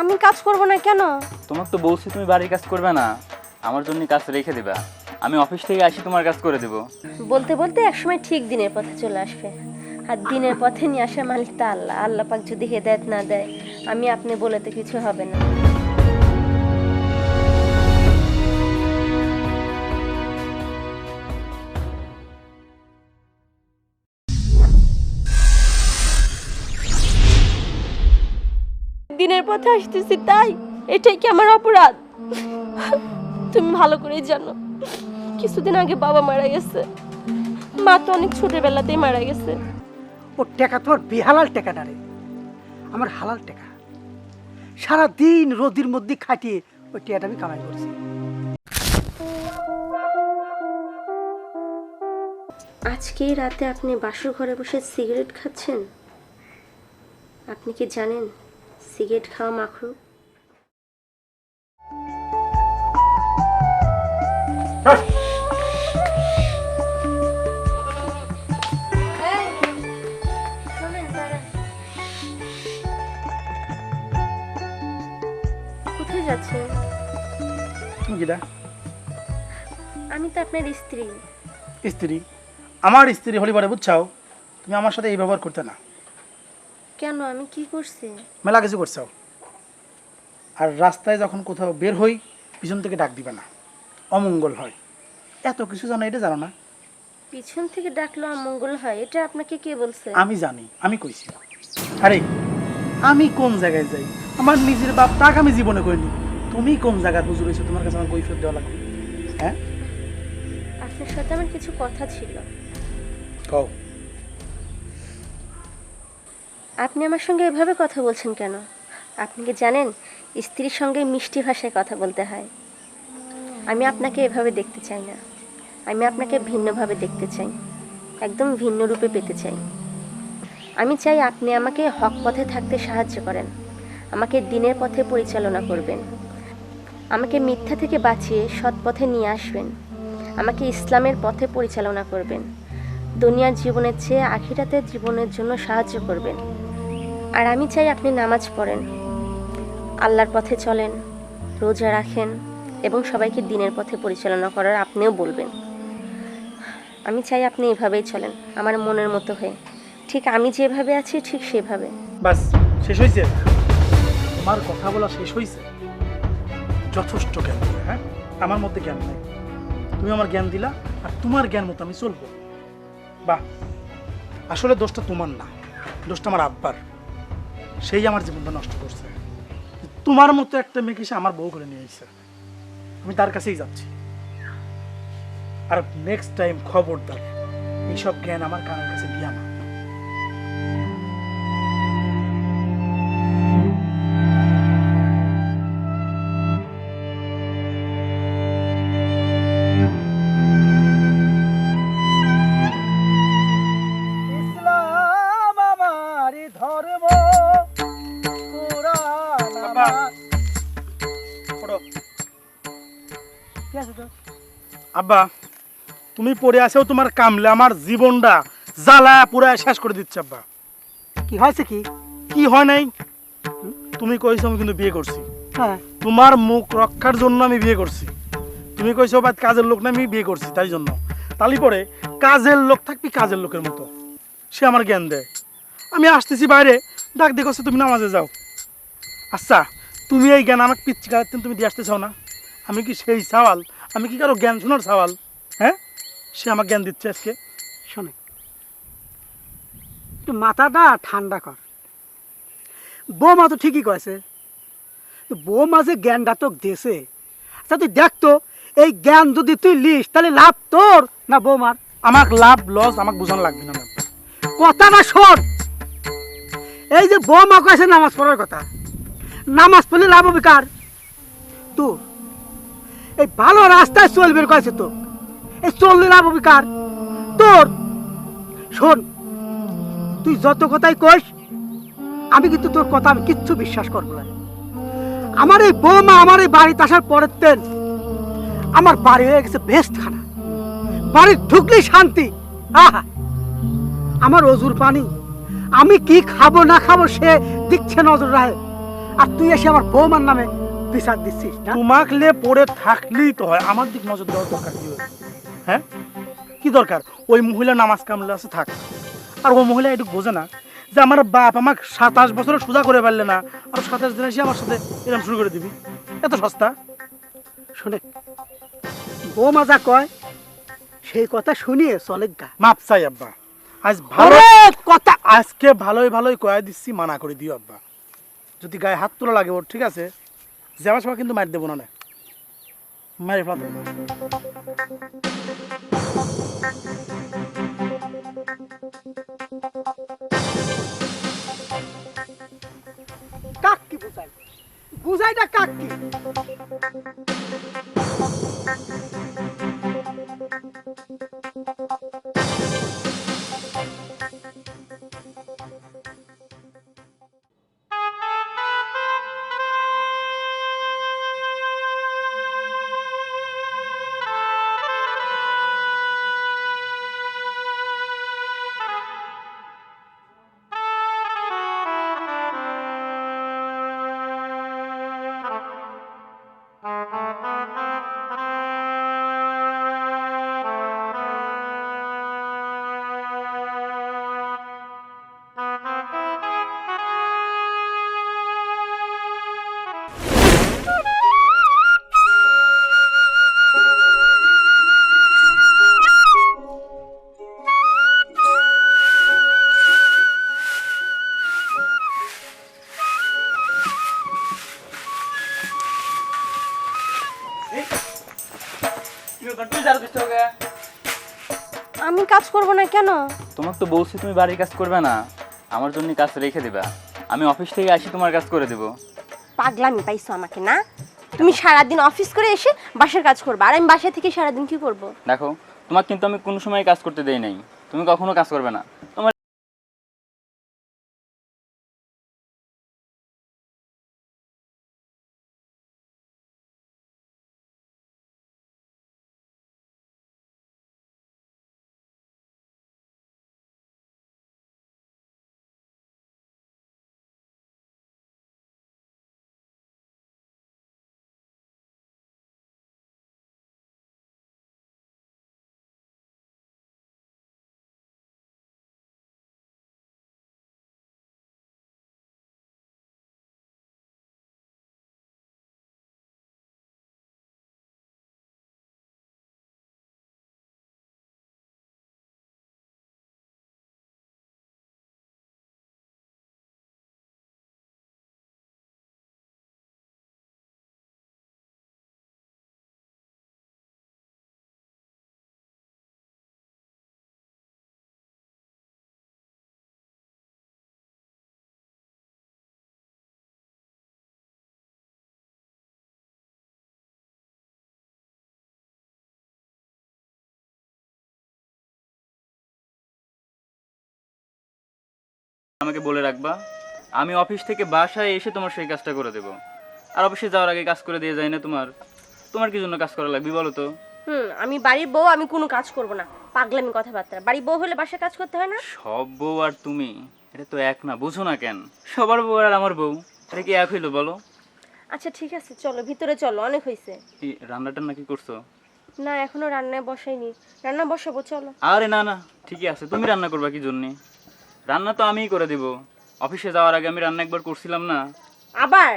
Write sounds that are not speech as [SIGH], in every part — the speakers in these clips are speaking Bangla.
আমি কাজ করব না কেন? তোমাকে তো বলছি তুমি বাড়ির কাজ করবে না। আমার জন্য কাজ রেখে দিবা। আমি অফিস থেকে আসি তোমার কাজ করে দেবো। বলতে বলতে একসময় ঠিক দিনের পথে চলে আসবে। আর দিনের পথে নিয়ে আসা মালিক তা আল্লাহ। আল্লাহ পাক যদি হেদায়ত না দেয় আমি আপনি বলেতে কিছু হবে না। পথে আসতেছি তাই? এটাই কি আমার অপরাধ? তুমি ভালো করেই জানো কিছুদিন আগে বাবা মারা গেছে। মা তো অনেক ছোটবেলাতেই মারা গেছে। ও টেকা তোমার বেহালাল টেকাটা রে? আমার হালাল টেকা। সারা দিন রোদির মধ্যে খাটিয়ে ওই টেকাটা আমি কামাই করছি। আজকে রাতে আপনি বাসর ঘরে বসে সিগারেট খাচ্ছেন? আপনি কি জানেন? সিগারেট খাওয়া মাখরু কোথায় যাচ্ছেন তুমি আমি তো আপনার স্ত্রী। স্ত্রী? আমার স্ত্রী হলি পরে বুঝছাও তুমি আমার সাথে এই ব্যবহার করতে না। কেন? আমি কি করছি? মেলা কিছু করছাও আর রাস্তায় যখন কোথাও বের হই পিছন থেকে ডাক দিবে না। অমঙ্গল হয়। এত কিছু জানো এটা জানো না? পিছন থেকে ডাকলো অমঙ্গল হয় এটা আপনাকে কে বলছে? আমি জানি আমি কইছি। আরে আমি কোন জায়গায় যাই? আমার নিজের বাপ তাকে আমি জীবনে করিনি তুমি কোন জায়গায় হুজুর হয়েছো তোমার কাছে আমার কৈফিয়ত দেওয়া লাগবে। হ্যাঁ? আপনার সাথে আমার কিছু কথা ছিল। কও। আপনি আমার সঙ্গে এভাবে কথা বলছেন কেন? আপনি কি জানেন, স্ত্রীর সঙ্গে মিষ্টি ভাষায় কথা বলতে হয়। আমি আপনাকে এভাবে দেখতে চাই না। আমি আপনাকে ভিন্নভাবে দেখতে চাই। একদম ভিন্ন রূপে পেতে চাই। আমি চাই আপনি আমাকে হক পথে থাকতে সাহায্য করেন। আমাকে দিনের পথে পরিচালনা করবেন। আমাকে মিথ্যা থেকে বাঁচিয়ে সৎ পথে নিয়ে আসবেন। আমাকে ইসলামের পথে পরিচালনা করবেন। দুনিয়ার জীবনের চেয়ে আখিরাতের জীবনের জন্য সাহায্য করবেন। আর আমি চাই আপনি নামাজ পড়েন। আল্লাহর পথে চলেন, রোজা রাখেন এবং সবাইকে দিনের পথে পরিচালনা করার আপনিও বলবেন। আমি চাই আপনি এভাবেই চলেন, আমার মনের মতো হয়ে। ঠিক আমি যেভাবে আছি, ঠিক সেভাবে। বাস, শেষ হয়েছে তোমার কথা বলা শেষ হয়েছে যথেষ্ট জ্ঞান হ্যাঁ? আমার মধ্যে জ্ঞান নাই। তুমি আমার জ্ঞান দিলা, আর তোমার জ্ঞান মতো আমি চলবো। বাহ, আসলে দোষটা তোমার না, দোষটা আমার আব্বার। সেই আমার জীবনটা নষ্ট করছে। তোমার মতো একটা মেয়েকে সে আমার বউ করে নিয়ে এসেছে আমি তার কাছেই যাচ্ছি। আর নেক্সট টাইম খবরদার, এইসব জ্ঞান আমার কানের কাছে দিয়া আব্বা তুমি পড়ে আছেও তোমার কামলে আমার জীবনটা জ্বালা পুরা শেষ করে দিচ্ছে আব্বা। কি হয়েছে কি? কি হয় নাই? তুমি কইছো আমি কিন্তু বিয়ে করছি। হ্যাঁ। তোমার মুখ রক্ষার জন্য আমি বিয়ে করছি। তুমি কইছো বাদ কাজের লোক না আমি বিয়ে করছি তাই জন্য। তালি পরে কাজের লোক থাকবি কাজের লোকের মতো। সে আমার জ্ঞান দেয়। আমি আসতেছি বাইরে ডাক দেখছ তুমি নামাজে যাও। আচ্ছা তুমি এই জ্ঞান আমাকে পিচ্ছি কাটাতেন তুমি দিয়ে আসতে চাও না? আমি কি সেই সওয়াল? আমি কি কারও জ্ঞান শোনার সওয়াল? হ্যাঁ? সে আমার জ্ঞান দিচ্ছে আজকে। শোনে একটু মাথাটা ঠান্ডা কর। বৌমা তো ঠিকই কয়েছে। বৌমা যে জ্ঞানটা তোকে দেশে আচ্ছা তুই দেখতো এই জ্ঞান যদি তুই লিস তাহলে লাভ তোর না বৌমার? আমার লাভ লস আমাকে বোঝানো লাগবে না কথাটা শোন। এই যে বৌমা কয়েছে নামাজ পড়ার কথা নামাজ পড়লে লাভ হবে কার? তোর। এই ভালো রাস্তায় চলবে কয়েছে তো। এই চললে লাভ হবে কার? তোর। শোন, তুই যত কথাই কইস, আমি কিন্তু তোর কথা আমি কিচ্ছু বিশ্বাস করব না। আমার এই বৌমা আমার এই বাড়িতে আসার পরের তেন আমার বাড়ি হয়ে গেছে বেস্ট খানা বাড়ি ঢুকলেই শান্তি। আহা! আমার অজুর পানি। আমি কি খাব না খাব সে দিচ্ছে নজর রায় আর তুই এসে আমার বৌমার নামে বিচার দিচ্ছিস না? পড়ে থাকলেই তো হয়। আমার দিক নজর দেওয়ার দরকার কি হ্যাঁ? কি দরকার? ওই মহিলা নামাজ কামলে আছে থাক। আর ও মহিলা একটু বোঝে না যে আমার বাপ আমাকে সাতাশ বছরে সোজা করে পারলে না আর সাতাশ দিন এসে আমার সাথে এরকম শুরু করে দিবি। এত সস্তা? শোনে বৌমা যা কয় সেই কথা শুনিয়ে চলে গা। মাপ চাই আব্বা। আজ ভালো কথা আজকে ভালোই ভালোই কয়ে দিচ্ছি মানা করে দিও আব্বা। যদি গায়ে হাত তোলা লাগে ওর ঠিক আছে? যাওয়া সময় কিন্তু মার দেবো না মারি ফেলা। কাক না কেন? তোমাকে তো বলছি তুমি বাড়ির কাজ করবে না। আমার জন্য কাজ রেখে দিবা। আমি অফিস থেকে আসি তোমার কাজ করে দেবো। পাগলামি পাইছো আমাকে না? তুমি সারাদিন অফিস করে এসে বাসার কাজ করবে। আর আমি বাসা থেকে সারাদিন কি করব? দেখো তোমাকে কিন্তু আমি কোনো সময় কাজ করতে দেই নাই। তুমি কখনো কাজ করবে না। তোমার আমাকে বলে রাখবা আমি অফিস থেকে বাসায় এসে তোমার সেই কাজটা করে দেবো। আর অফিসে যাওয়ার আগে কাজ করে দিয়ে যায় না তোমার? তোমার কি জন্য কাজ করা লাগবে বলো তো? হুম আমি বাড়ির বউ আমি কোনো কাজ করব না। পাগলামি কথাবার্তা। বাড়ির বউ হলে বাসায় কাজ করতে হয় না? সব বউ আর তুমি এটা তো এক না বুঝো না কেন? সবার বউ আর আমার বউ এটা কি এক হইল বলো? আচ্ছা ঠিক আছে চলো ভিতরে চলো অনেক হয়েছে কি রান্নাটা নাকি করছ? না এখনও রান্নায় বসাইনি। রান্না বসাবো চলো। আরে না না ঠিকই আছে তুমি রান্না করবা কি জন্যে? রান্না তো আমিই করে দেব। অফিসে যাওয়ার আগে আমি রান্না একবার করছিলাম না। আবার?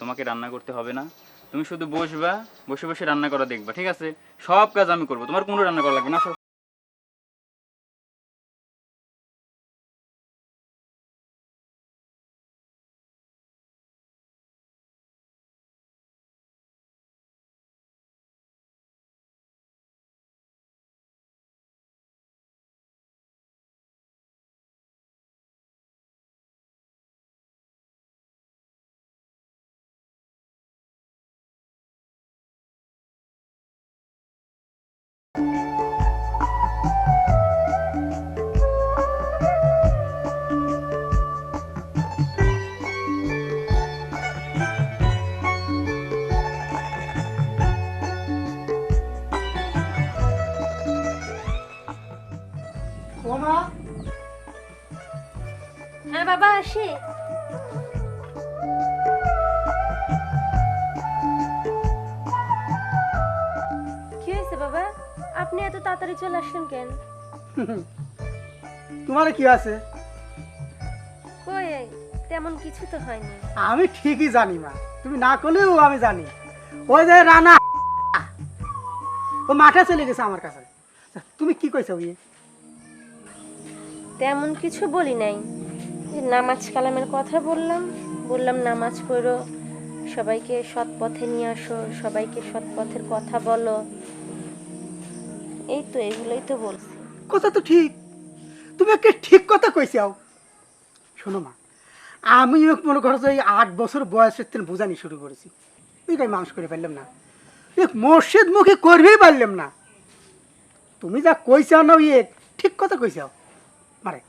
তোমাকে রান্না করতে হবে না। তুমি শুধু বসবা বসে বসে রান্না করা দেখবা ঠিক আছে? সব কাজ আমি করব। তোমার কোনো রান্না করা লাগবে না? সব বাবা আসি। কি হয়েছে বাবা? আপনি এত তাড়াতাড়ি চলে আসলেন কেন? [LAUGHS] তোমার কি আছে? কই তেমন কিছু তো হয়নি। আমি ঠিকই জানি মা। তুমি না করলেও আমি জানি। ওই যে রানা। ও মাঠে চলে গেছে আমার কাছে। তুমি কি কইছো তেমন কিছু বলি নাই। যে নামাজ কালামের কথা বললাম বললাম, নামাজ পড়ো, সবাইকে সৎ পথে নিয়ে আসো, সবাইকে সৎ পথের কথা বলো। এই তো এগুলোই তো বলছি। কথা তো ঠিক। তুমি একটা ঠিক কথা কইছাও শোনো মা, আমি মনে করো যে আট বছর বয়সের থেকে বোঝানি শুরু করেছি। তুই কাই মানুষ করে পারলাম না। এক মসজিদ মুখে করবেই পারলাম না। তুমি যা কইছাও না ইয়ে ঠিক কথা কইছাও মারে।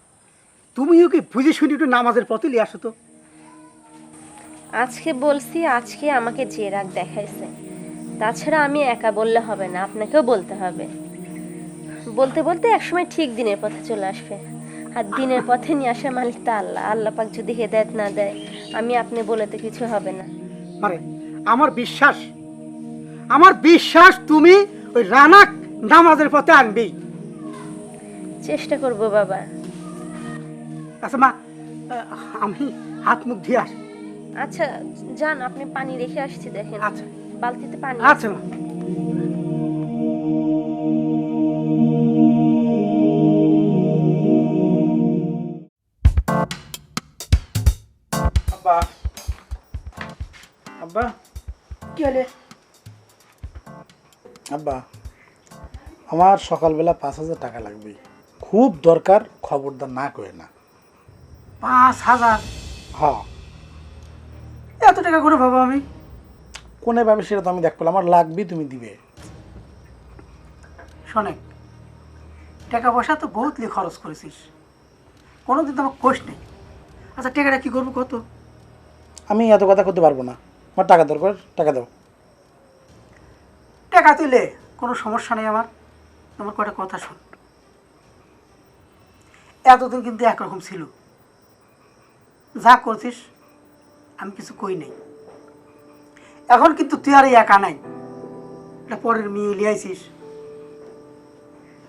তুমিও কি বুঝে শুনি একটু নামাজের পথে নিয়ে আসো তো? আজকে বলছি আজকে আমাকে যে রাগ দেখাইছে তাছাড়া আমি একা বললে হবে না আপনাকেও বলতে হবে। বলতে বলতে একসময় ঠিক দিনের পথে চলে আসবে। আর দিনের পথে নিয়ে আসার মালিক তা আল্লাহ। আল্লাহ পাক যদি হেদায়ত না দেয় আমি আপনি বলে তো কিছু হবে না। মারে আমার বিশ্বাস আমার বিশ্বাস তুমি ওই রানাক নামাজের পথে আনবেই। চেষ্টা করব বাবা। আচ্ছা মা আমি হাত মুখ ধুয়ে আসি। আচ্ছা যান আপনি পানি রেখে আসছি দেখেন। আচ্ছা। বালতিতে পানি আচ্ছা মা। আব্বা। আব্বা। কি হলে? আব্বা আমার সকালবেলা পাঁচ হাজার টাকা লাগবে। খুব দরকার খবরদার না করে না। পাঁচ হাজার। হ্যাঁ এত টাকা করে ভাবো আমি? কোনে পাবে সেটা তো আমি দেখ পেলাম আমার লাগবে তুমি দিবে। শোনেক টাকা পয়সা তো বহুত খরচ করেছিস। কোনোদিন তো আমার কোষ নেই। আচ্ছা টাকাটা কি করব কত? আমি এত কথা করতে পারব না। আমার টাকা দরকার টাকা দাও। টাকা তুলে কোনো সমস্যা নেই আমার। তোমার কয়টা কথা শোন। এতদিন কিন্তু একরকম ছিল। যা করছিস, আমি কিছু কই নাই। এখন কিন্তু তুই আর একা নাই। এটা পরের মেয়ে লিয়াইছিস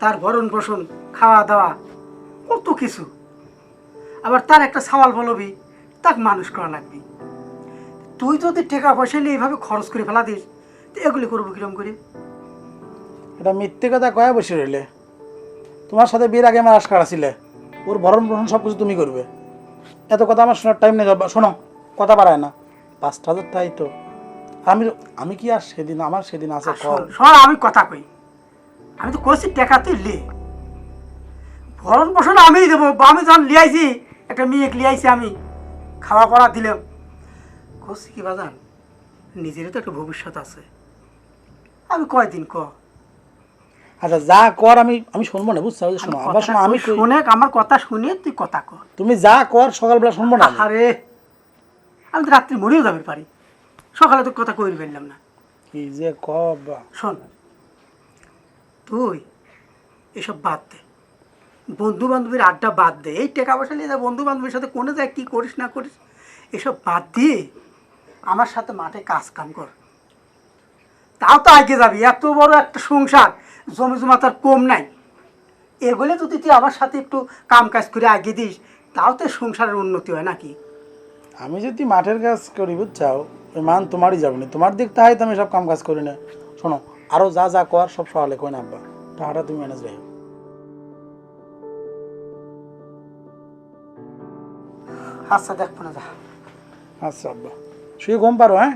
তার ভরণ পোষণ, খাওয়া দাওয়া, কত কিছু। আবার তার একটা সওয়াল বলবি তাকে মানুষ করা লাগবে। তুই যদি টাকা পয়সা নিয়ে এইভাবে খরচ করে ফেলা দিস তো এগুলি করব কিরম করে? এটা মিথ্যে কথা কয়া বসে রইলে। তোমার সাথে বিয়ের আগে আমার আশকার ছিলে ওর ভরণ পোষণ সব কিছু তুমি করবে। এত কথা আমার শোনার টাইম নেই শোনো কথা বাড়ায় না। পাঁচটা হাজার টাই তো। আমি আমি কি আর সেদিন আমার সেদিন আছে শোন আমি কথা কই। আমি তো করছি টাকা তুই লে ভরণ পোষণ আমিই দেবো আমি যখন লিয়াইছি একটা মেয়ে লিয়াইছি আমি খাওয়া পড়া দিলাম। করছি কি বাজান নিজেরও তো একটা ভবিষ্যৎ আছে। আমি কয়দিন ক? আচ্ছা যা কর আমি আমি শুনব না বুঝছ? শোনো আবার শোনো আমি শুনে আমার কথা শুনে তুই কথা কর। তুমি যা কর সকালবেলা শুনব না। আরে আমি তো রাত্রি মরেও যাবে পারি। সকালে তো কথা কই ফেললাম না। কি যে কবা? শোন তুই এসব বাদ দে। বন্ধু বান্ধবীর আড্ডা বাদ দে। এই টাকা পয়সা নিয়ে যা বন্ধু বান্ধবীর সাথে কোনে যায় কী করিস না করিস এসব বাদ দিয়ে আমার সাথে মাঠে কাজ কাম কর। তাও তো আগে যাবি এত বড় একটা সংসার। জমি জমা তার কম নাই। এগুলো যদি তুই আমার সাথে একটু কাম কাজ করে আগে দিস তাও তো সংসারের উন্নতি হয় নাকি? আমি যদি মাঠের কাজ করি বুঝছাও ওই মান তোমারই যাবে না। তোমার দিক তাই তো আমি সব কাম কাজ করি না। শোনো আরও যা যা কর সব সকালে কই না আব্বা। টাকাটা তুমি ম্যানেজ রেখো। আচ্ছা দেখব না যা আচ্ছা আব্বা। শুয়ে ঘুম পারো হ্যাঁ?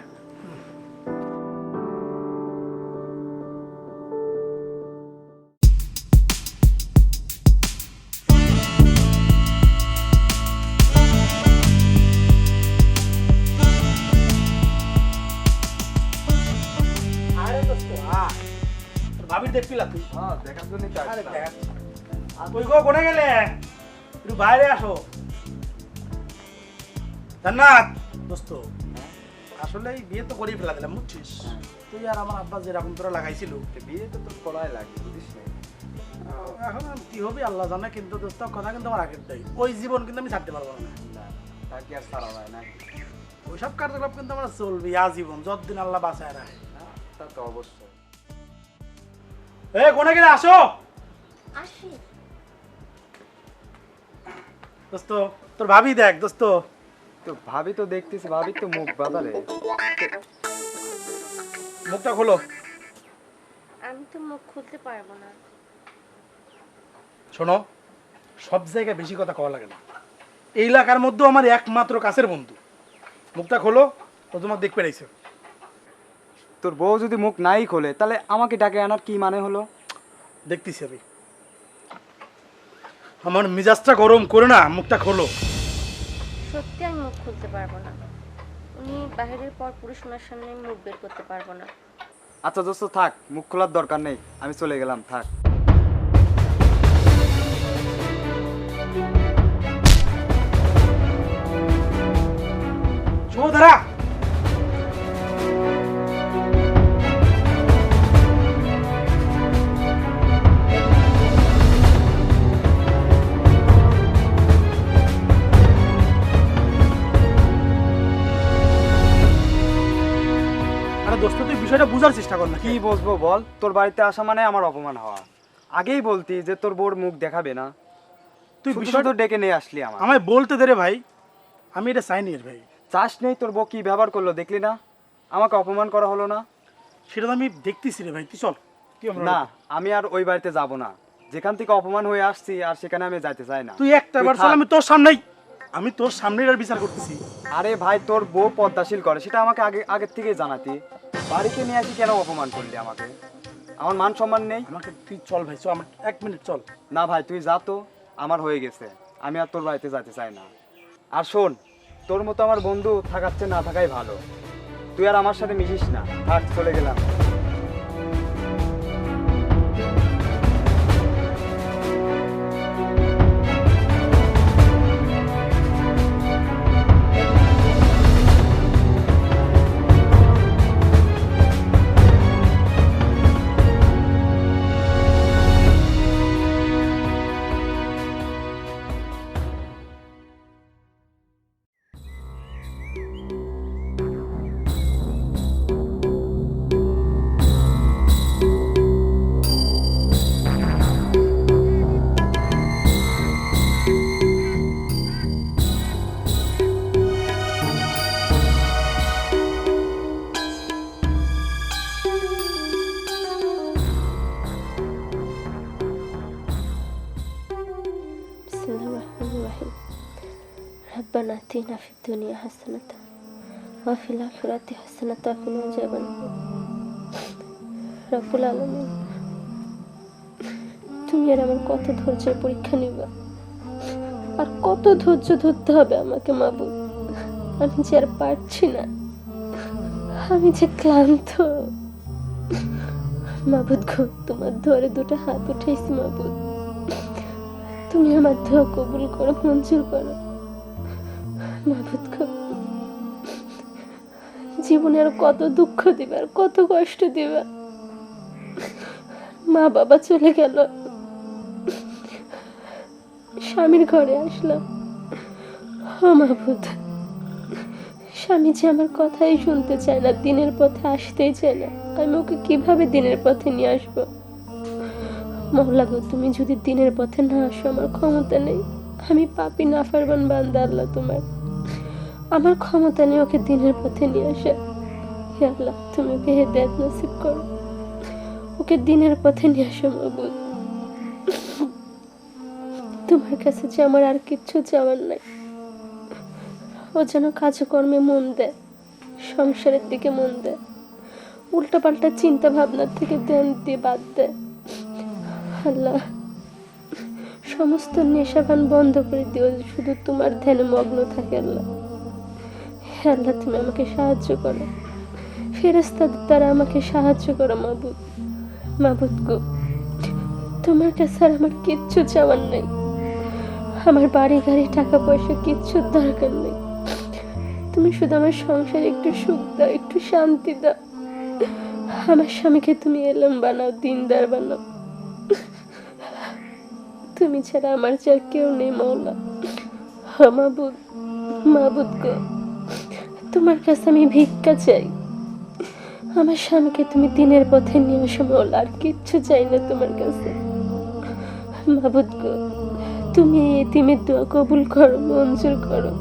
দেখছিলা তুই হ্যাঁ দেখার জন্যই আরে দেখ। ওই গো কোনে গেলে? একটু বাইরে আসো। জান্নাত। দোস্ত আসলে এই বিয়ে তো করেই ফেলা দিলাম বুঝছিস? তুই আর আমার আব্বা যেরকম তোরা লাগাইছিল বিয়ে তো তোর করাই লাগে বুঝিস না এখন কি হবে আল্লাহ জানে কিন্তু দোস্ত কথা কিন্তু আমার আগের দেয়। ওই জীবন কিন্তু আমি ছাড়তে পারব না। তা কি আর ছাড়া যায় না? ওইসব কার্যকলাপ কিন্তু আমার চলবে আজীবন যতদিন আল্লাহ বাঁচায় রাখে। তা তো অবশ্যই। এ কোনে গেলে? আসো। আসি। দোস্ত তোর ভাবি দেখ দোস্ত। তো ভাবি তো দেখতেছি ভাবি তো মুখ বাজারে মুখটা খোলো। আমি তো মুখ খুলতে পারব না। শোনো সব জায়গায় বেশি কথা কওয়া লাগে না। এই এলাকার মধ্যেও আমার একমাত্র কাছের বন্ধু। মুখটা খোলো ও তোমার দেখ পেরেছে। তোর বউ যদি মুখ নাই খোলে তাহলে আমাকে ডাকে আনার কি মানে হলো? দেখতেছি আমি। আমার মিজাজটা গরম করে না মুখটা খোলো। সত্যি আমি মুখ খুলতে পারব না। উনি বাইরের পর পুরুষ ওনার সামনে মুখ বের করতে পারব না। আচ্ছা দোস্ত থাক মুখ খোলার দরকার নেই আমি চলে গেলাম থাক। সৌধারা বিষয়টা বোঝার চেষ্টা কর না কি বলব বল? তোর বাড়িতে আসা মানে আমার অপমান হওয়া। আগেই বলতি যে তোর বউর মুখ দেখাবে না। তুই বিষয় ডেকে নিয়ে আসলি আমার আমায় বলতে দে রে ভাই। আমি এটা চাইনি রে ভাই। চাষ নেই তোর বউ কি ব্যবহার করল দেখলি না? আমাকে অপমান করা হলো না? সেটা তো আমি দেখতেছি রে ভাই তুই চল। তুই আমরা না আমি আর ওই বাড়িতে যাব না। যেখান থেকে অপমান হয়ে আসছি আর সেখানে আমি যাইতে চাই না। তুই একটা বার চল আমি তোর সামনেই আমি তোর সামনেই আর বিচার করতেছি। আরে ভাই তোর বউ পদ্মাশীল করে সেটা আমাকে আগে আগের থেকেই জানাতি। বাড়িতে নিয়ে আসি কেন অপমান করলি আমাকে? আমার মান সম্মান নেই? আমাকে তুই চল ভাই চল আমার এক মিনিট চল। না ভাই তুই যা তো আমার হয়ে গেছে। আমি আর তোর বাড়িতে যেতে চাই না। আর শোন তোর মতো আমার বন্ধু থাকাচ্ছে না থাকাই ভালো। তুই আর আমার সাথে মিশিস না। থাক চলে গেলাম। ربنا آتنا في الدنيا حسنة وفي الآخرة حسنة وقنا عذاب النار রব্বুল আলমিন তুমি আর আমার কত ধৈর্যের পরীক্ষা নিবা আর কত ধৈর্য ধরতে হবে আমাকে মাবুদ আমি যে আর পারছি না আমি যে ক্লান্ত মাবুদ গো তোমার ধরে দুটো হাত উঠেছি মাবুদ তুমি আমার দোয়া কবুল করো মঞ্জুর করো মাবুদ গো। কত দুঃখ দিবে, আর কত কষ্ট দিবে। মা বাবা চলে গেল। স্বামীর ঘরে আসলাম। মাবুদ স্বামী যে আমার কথাই শুনতে চায় না, দিনের পথে আসতেই চায় না। আমি ওকে কীভাবে দিনের পথে নিয়ে আসব? মহলা গো, তুমি যদি দিনের পথে না আসো, আমার ক্ষমতা নেই। আমি পাপি না ফারবান বান্দা আল্লাহ তোমার। আমার ক্ষমতা নেই ওকে দিনের পথে নিয়ে আসে। হে আল্লাহ, তুমি ওকে হেদায়ত নসিব করো। ওকে দিনের পথে নিয়ে আসো মাবুদ তোমার কাছে যে আমার আর কিচ্ছু চাওয়ার নাই। ও যেন কাজকর্মে মন দেয়, সংসারের দিকে মন দেয়, উল্টাপাল্টা চিন্তা ভাবনার থেকে ধ্যান দিয়ে বাদ দেয়। আল্লাহ, সমস্ত নেশাবান বন্ধ করে দিও, শুধু তোমার ধ্যানে মগ্ন থাকে আল্লাহ। হে আল্লাহ তুমি আমাকে সাহায্য করো। ফেরেস্তাদের দ্বারা আমাকে সাহায্য করো, মাবুদ। মাবুদ গো, তোমার কাছে আর আমার কিচ্ছু চাওয়ার নেই। আমার বাড়ি, গাড়ি, টাকা পয়সা কিচ্ছুর দরকার নেই। তুমি শুধু আমার সংসারে একটু সুখ দাও, একটু শান্তি দাও। আমার স্বামীকে তুমি এলাম বানাও, দিনদার বানাও। তুমি ছাড়া আমার চার কেউ নেই মৌলা মাবুদ মাবুদ গো। তোমার কাছে আমি ভিক্ষা চাই। আমার স্বামীকে তুমি দিনের পথে নিয়ে আসো বল আর কিচ্ছু চাই না তোমার কাছে। মাবুদ গো, তুমি এতিমের দোয়া কবুল করো, মঞ্জুর করো।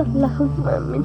আল্লাহ আমিন।